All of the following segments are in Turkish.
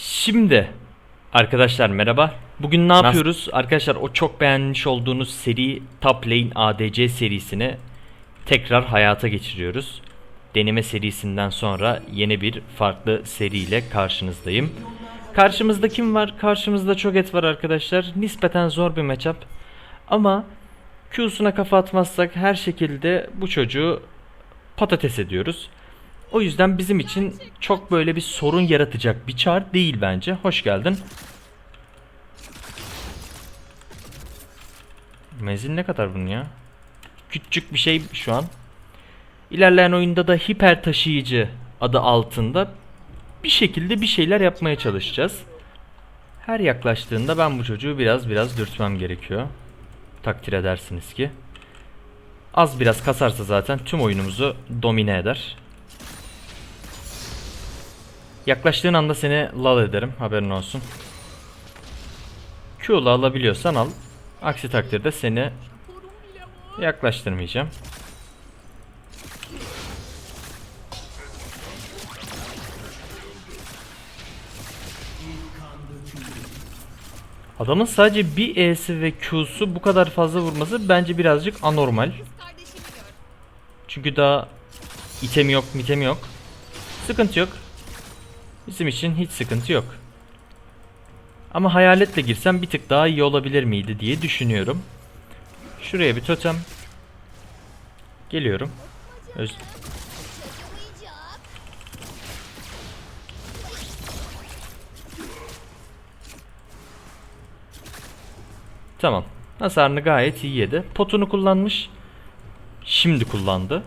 Şimdi arkadaşlar merhaba. Bugün ne yapıyoruz? Arkadaşlar o çok beğenmiş olduğunuz seri Top Lane ADC serisini tekrar hayata geçiriyoruz. Deneme serisinden sonra yeni bir farklı seriyle karşınızdayım. Karşımızda kim var? Karşımızda çok et var arkadaşlar. Nispeten zor bir matchup. Ama Q'suna kafa atmazsak her şekilde bu çocuğu patates ediyoruz. O yüzden bizim için çok böyle bir sorun yaratacak bir çar değil bence. Hoş geldin. Menzil ne kadar bunun ya? Küçük bir şey şu an. İlerleyen oyunda da hiper taşıyıcı adı altında bir şekilde bir şeyler yapmaya çalışacağız. Her yaklaştığında ben bu çocuğu biraz biraz dürtmem gerekiyor. Takdir edersiniz ki. Az biraz kasarsa zaten tüm oyunumuzu domine eder. Yaklaştığın anda seni lal ederim. Haberin olsun. Q'la alabiliyorsan al. Aksi takdirde seni yaklaştırmayacağım. Adamın sadece bir E'si ve Q'su bu kadar fazla vurması bence birazcık anormal. Çünkü daha itemi yok, mitemi yok. Sıkıntı yok. Bizim için hiç sıkıntı yok. Ama hayaletle girsem bir tık daha iyi olabilir miydi diye düşünüyorum. Şuraya bir totem. Geliyorum. Öz Tamam. Hasarını gayet iyi yedi. Potunu kullanmış. Şimdi kullandı.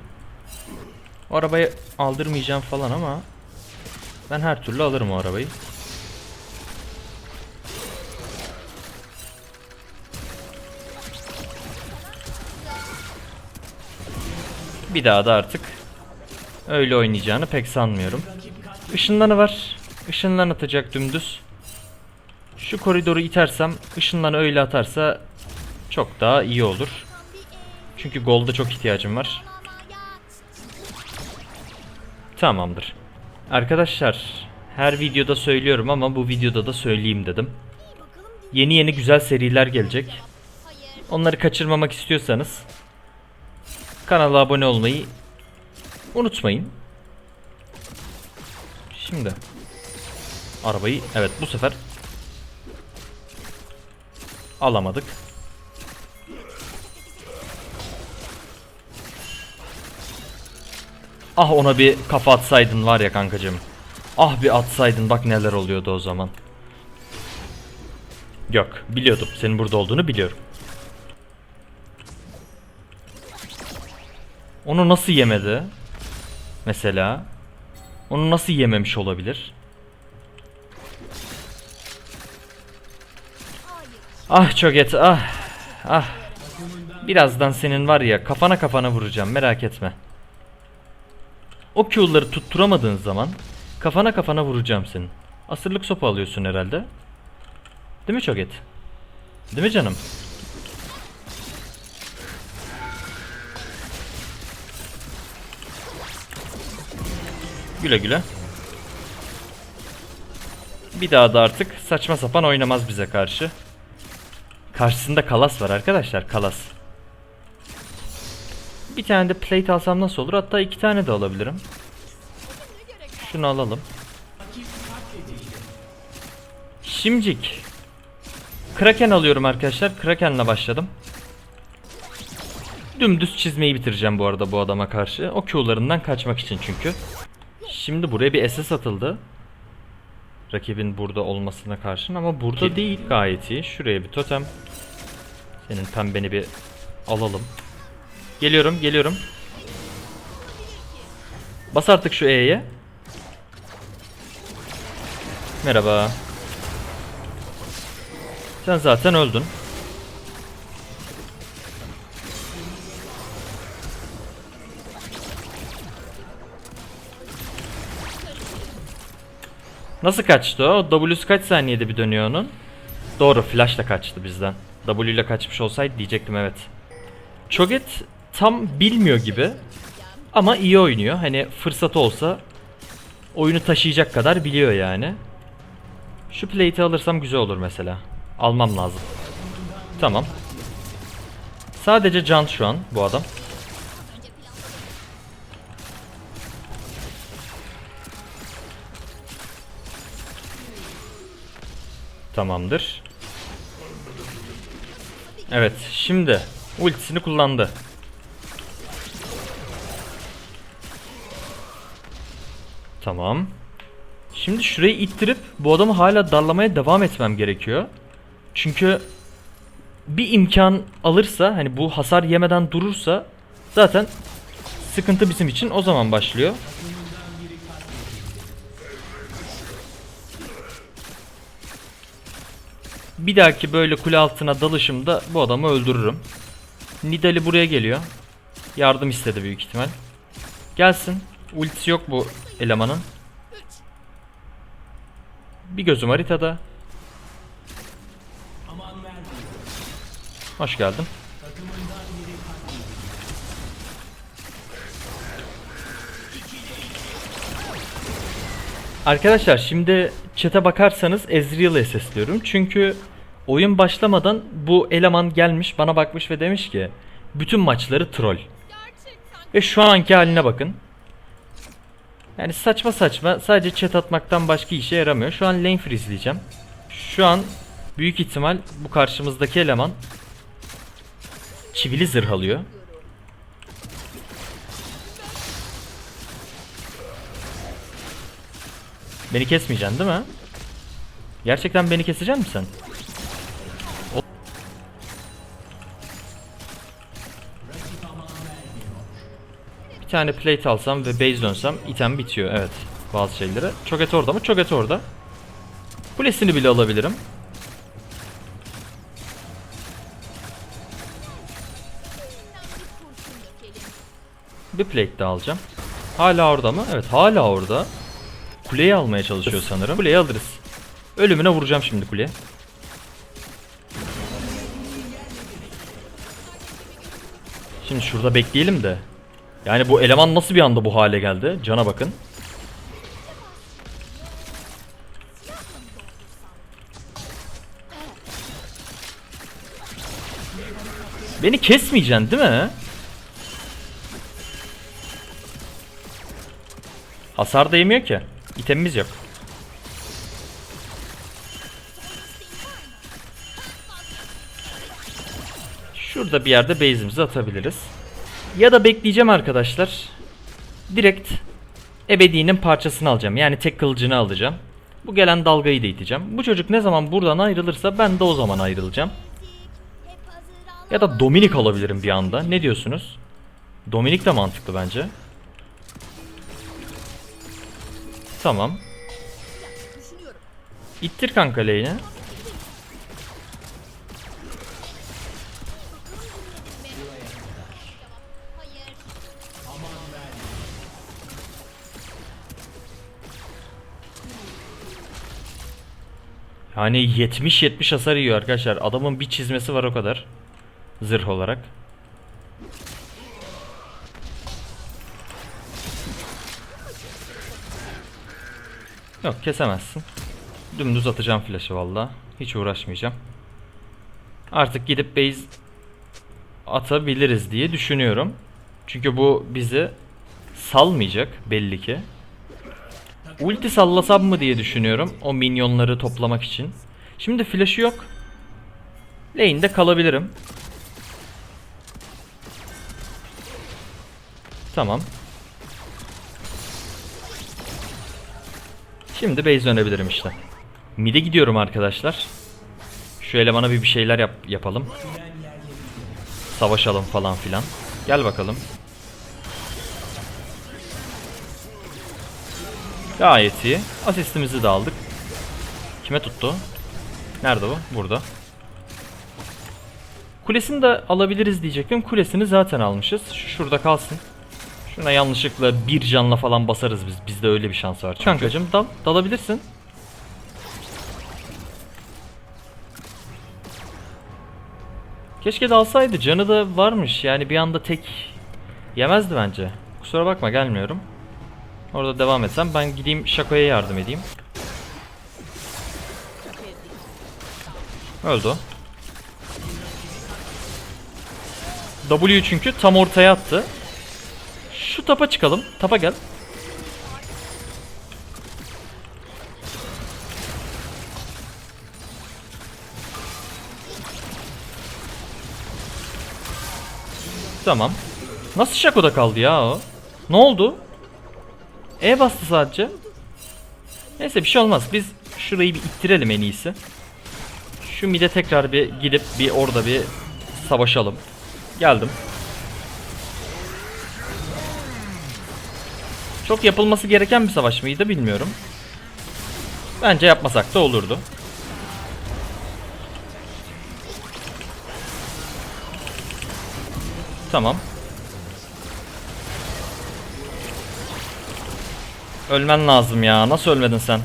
O arabayı aldırmayacağım falan ama ben her türlü alırım o arabayı. Bir daha da artık öyle oynayacağını pek sanmıyorum. Işınlanı var. Işınlan atacak dümdüz. Şu koridoru itersem, ışınlanı öyle atarsa çok daha iyi olur. Çünkü golda çok ihtiyacım var. Tamamdır. Arkadaşlar her videoda söylüyorum ama bu videoda da söyleyeyim dedim. Yeni yeni güzel seriler gelecek. Onları kaçırmamak istiyorsanız kanala abone olmayı unutmayın. Şimdi arabayı evet bu sefer alamadık. Ah ona bir kafa atsaydın var ya kankacığım. Ah bir atsaydın bak neler oluyordu o zaman. Yok biliyordum senin burada olduğunu biliyorum. Onu nasıl yemedi? Mesela. Onu nasıl yememiş olabilir? Ah çok et ah. Ah. Birazdan senin var ya kafana kafana vuracağım merak etme. O Q'ları tutturamadığın zaman kafana kafana vuracağım senin. Asırlık sopa alıyorsun herhalde. Değil mi Çoget? Değil mi canım? Güle güle. Bir daha da artık saçma sapan oynamaz bize karşı. Karşısında kalas var arkadaşlar kalas. Bir tane de plate alsam nasıl olur? Hatta iki tane de alabilirim. Şunu alalım. Şimcik. Kraken alıyorum arkadaşlar. Kraken'le başladım. Dümdüz çizmeyi bitireceğim bu arada bu adama karşı. O Q'larından kaçmak için çünkü. Şimdi buraya bir SS atıldı. Rakibin burada olmasına karşın ama burada değil gayet iyi. Şuraya bir totem. Senin pembeni bir alalım. Geliyorum, geliyorum. Bas artık şu E'ye. Merhaba. Sen zaten öldün. Nasıl kaçtı o? W'su kaç saniyede bir dönüyor onun? Doğru, flash da kaçtı bizden. W ile kaçmış olsaydı diyecektim evet. Cho'Gath tam bilmiyor gibi ama iyi oynuyor. Hani fırsat olsa oyunu taşıyacak kadar biliyor yani. Şu plate'i alırsam güzel olur mesela. Almam lazım. Tamam. Sadece can şu an bu adam. Tamamdır. Evet, şimdi ultisini kullandı. Tamam. Şimdi şurayı ittirip bu adamı hala darlamaya devam etmem gerekiyor. Çünkü bir imkan alırsa hani bu hasar yemeden durursa zaten sıkıntı bizim için o zaman başlıyor. Bir dahaki böyle kule altına dalışımda bu adamı öldürürüm. Nidali buraya geliyor. Yardım istedi büyük ihtimal. Gelsin. Ultisi yok bu elemanın. Bir gözüm haritada. Hoş geldin. Arkadaşlar şimdi chat'e bakarsanız Ezreal'e sesliyorum. Çünkü oyun başlamadan bu eleman gelmiş bana bakmış ve demiş ki bütün maçları troll. Ve şu anki haline bakın. Yani saçma saçma sadece chat atmaktan başka işe yaramıyor. Şu an lane freezeleyeceğim. Şu an büyük ihtimal bu karşımızdaki eleman çivili zırh alıyor. Beni kesmeyeceksin değil mi? Gerçekten beni kesecek misin sen? Bir tane plate alsam ve base dönsem item bitiyor evet bazı şeylere. Çok et orada mı? Çok et orada. Kulesini bile alabilirim. Bir plate daha alacağım. Hala orada mı? Evet hala orada. Kuleyi almaya çalışıyor sanırım. Kuleyi alırız. Ölümüne vuracağım şimdi kuleye. Şimdi şurada bekleyelim de. Yani bu eleman nasıl bir anda bu hale geldi? Cana bakın. Beni kesmeyeceksin değil mi? Hasar değmiyor ki. İtemimiz yok. Şurada bir yerde base'imizi atabiliriz. Ya da bekleyeceğim arkadaşlar. Direkt ebedinin parçasını alacağım. Yani tek kılıcını alacağım. Bu gelen dalgayı da iteceğim. Bu çocuk ne zaman buradan ayrılırsa ben de o zaman ayrılacağım. Ya da Dominik alabilirim bir anda. Ne diyorsunuz? Dominik de mantıklı bence. Tamam. İttir kanka lane'i. Yani 70-70 hasar yiyor arkadaşlar. Adamın bir çizmesi var o kadar. Zırh olarak. Yok kesemezsin. Dümdüz atacağım flash'ı valla. Hiç uğraşmayacağım. Artık gidip base atabiliriz diye düşünüyorum. Çünkü bu bizi salmayacak belli ki. Ulti sallasam mı diye düşünüyorum o minyonları toplamak için. Şimdi flash'ı yok. Lane'de kalabilirim. Tamam. Şimdi base dönebilirim işte. Mid'e gidiyorum arkadaşlar. Şu elemana bir bir şeyler yap yapalım. Savaşalım falan filan. Gel bakalım. Gayet iyi. Asistimizi de aldık. Kime tuttu? Nerede bu? Burada. Kulesini de alabiliriz diyecektim. Kulesini zaten almışız. Şu şurada kalsın. Şuna yanlışlıkla bir canla falan basarız biz. Bizde öyle bir şans var. Kankacım dal. Dalabilirsin. Keşke dalsaydı. Canı da varmış. Yani bir anda tek yemezdi bence. Kusura bakma gelmiyorum. Orada devam etsem ben gideyim Şako'ya yardım edeyim. Öldü o. W çünkü tam ortaya attı. Şu tapa çıkalım. Tapa gel. Tamam. Nasıl Shaco'da kaldı ya o? Ne oldu? E bastı sadece. Neyse bir şey olmaz. Biz şurayı bir ittirelim en iyisi. Şu mide tekrar bir gidip bir orada bir savaşalım. Geldim. Çok yapılması gereken bir savaş mıydı bilmiyorum. Bence yapmasak da olurdu. Tamam. Ölmen lazım ya. Nasıl ölmedin sen?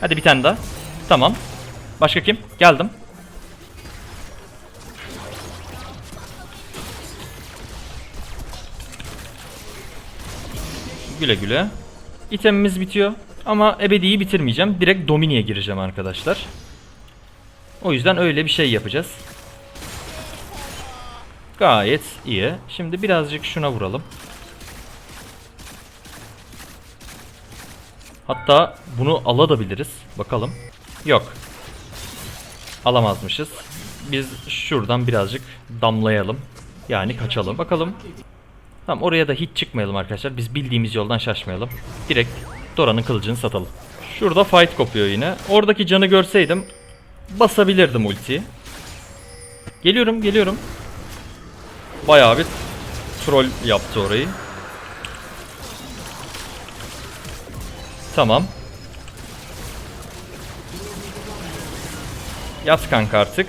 Hadi bir tane daha. Tamam. Başka kim? Geldim. Güle güle. İtemimiz bitiyor. Ama ebediyi bitirmeyeceğim. Direkt Domini'ye gireceğim arkadaşlar. O yüzden öyle bir şey yapacağız. Gayet iyi. Şimdi birazcık şuna vuralım. Hatta bunu alabiliriz. Bakalım. Yok. Alamazmışız. Biz şuradan birazcık damlayalım. Yani kaçalım. Bakalım. Tamam oraya da hiç çıkmayalım arkadaşlar. Biz bildiğimiz yoldan şaşmayalım. Direkt Dora'nın kılıcını satalım. Şurada fight kopuyor yine. Oradaki canı görseydim basabilirdim ultiyi. Geliyorum geliyorum. Bayağı bir troll yaptı orayı. Tamam. Yat kanka artık.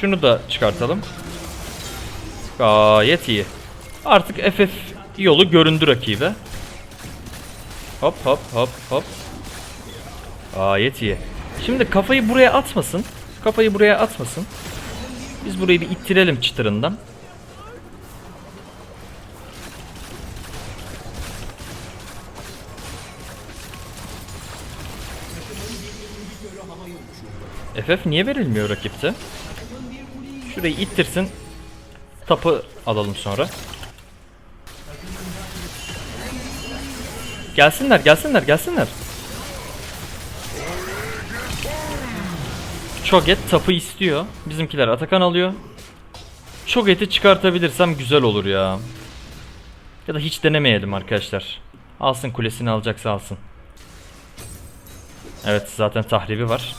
Şunu da çıkartalım. Gayet iyi. Artık FF yolu göründü rakibe. Hop hop hop hop. Gayet iyi. Şimdi kafayı buraya atmasın. Kafayı buraya atmasın. Biz burayı bir ittirelim çıtırından. FF niye verilmiyor rakipte? Şurayı ittirsin. Tapı alalım sonra. Gelsinler, gelsinler, gelsinler. Cho'Gath tapı istiyor. Bizimkiler Atakan alıyor. Cho'Gath'i çıkartabilirsem güzel olur ya. Ya da hiç denemeyelim arkadaşlar. Alsın kulesini alacaksa alsın. Evet zaten tahribi var.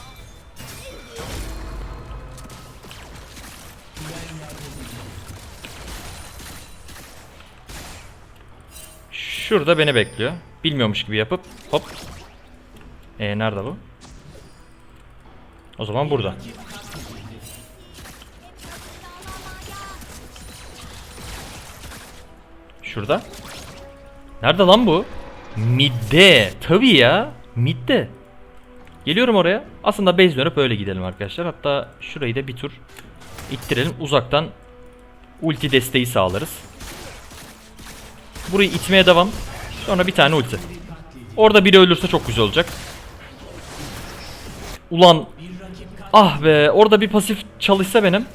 Şurada beni bekliyor. Bilmiyormuş gibi yapıp hop. Ee nerede bu? O zaman burada. Şurada. Nerede lan bu? Midde. Tabii ya. Midde. Geliyorum oraya. Aslında base dönüp öyle gidelim arkadaşlar. Hatta şurayı da bir tur ittirelim. Uzaktan ulti desteği sağlarız. Burayı itmeye devam. Sonra bir tane ulti. Orada biri ölürse çok güzel olacak. Ulan. Ah be. Orada bir pasif çalışsa benim.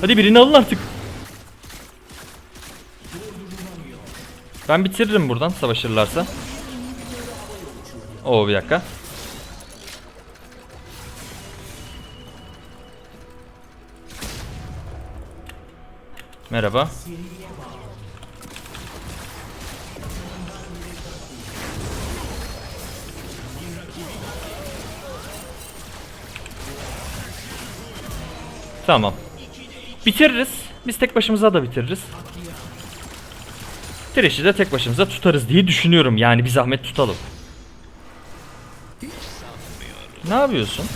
Hadi birini alın artık. Ben bitiririm buradan savaşırlarsa. Oo bir dakika. Merhaba. Tamam. Bitiririz. Biz tek başımıza da bitiririz. Thresh'i de tek başımıza tutarız diye düşünüyorum. Yani bir zahmet tutalım. Ne yapıyorsun?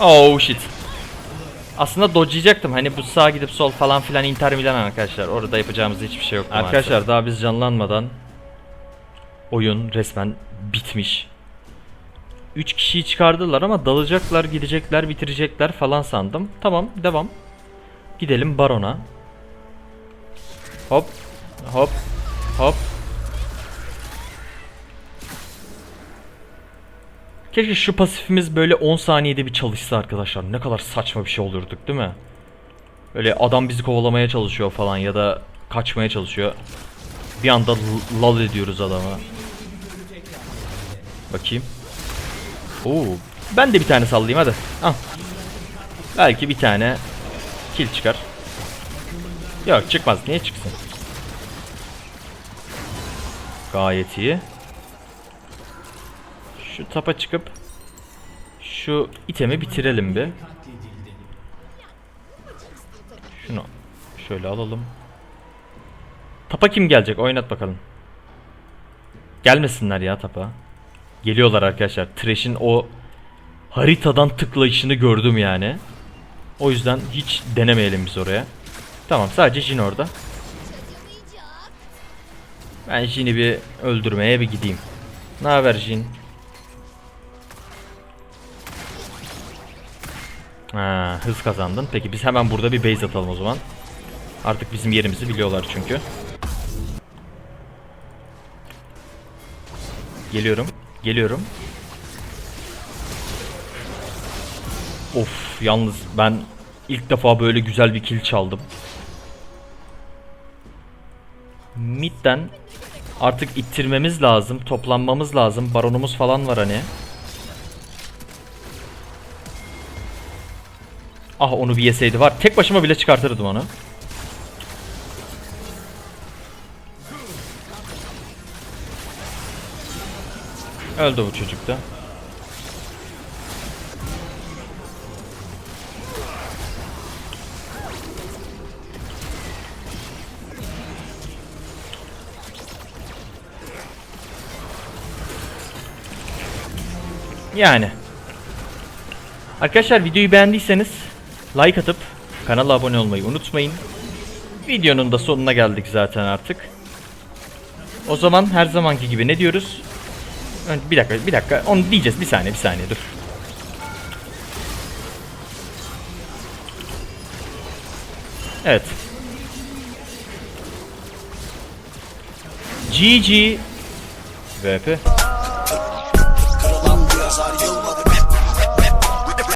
Oh shit. Aslında dodge'layacaktım. Hani bu sağa gidip sol falan filan Inter Milan arkadaşlar. Orada yapacağımız hiçbir şey yok. Arkadaşlar daha biz canlanmadan oyun resmen bitmiş. 3 kişiyi çıkardılar ama dalacaklar, gidecekler, bitirecekler falan sandım. Tamam, devam. Gidelim Baron'a. Hop, hop, hop. Keşke şu pasifimiz böyle 10 saniyede bir çalışsa arkadaşlar. Ne kadar saçma bir şey olurduk değil mi? Böyle adam bizi kovalamaya çalışıyor falan ya da kaçmaya çalışıyor. Bir anda lal ediyoruz adama. Bakayım. Oo, ben de bir tane sallayayım hadi. Al. Belki bir tane kill çıkar. Yok çıkmaz. Niye çıksın? Gayet iyi. Şu tapa çıkıp şu itemi bitirelim bir. Şunu şöyle alalım. Tapa kim gelecek? Oynat bakalım. Gelmesinler ya tapa. Geliyorlar arkadaşlar. Trash'in o haritadan tıklayışını gördüm yani. O yüzden hiç denemeyelim biz oraya. Tamam sadece Jin orada. Ben Jin'i bir öldürmeye bir gideyim. Ne haber Jin? Ha, hız kazandın. Peki biz hemen burada bir base atalım o zaman. Artık bizim yerimizi biliyorlar çünkü. Geliyorum. Geliyorum. Of yalnız ben ilk defa böyle güzel bir kill çaldım. Mid'den artık ittirmemiz lazım. Toplanmamız lazım. Baronumuz falan var hani. Ah onu bir yeseydi var. Tek başıma bile çıkartırdım onu. Öldü bu çocuk da. Yani. Arkadaşlar videoyu beğendiyseniz like atıp kanala abone olmayı unutmayın. Videonun da sonuna geldik zaten artık. O zaman her zamanki gibi ne diyoruz? Ön- Bir dakika, bir dakika. Onu diyeceğiz. Bir saniye, bir saniye dur. Evet. GG VP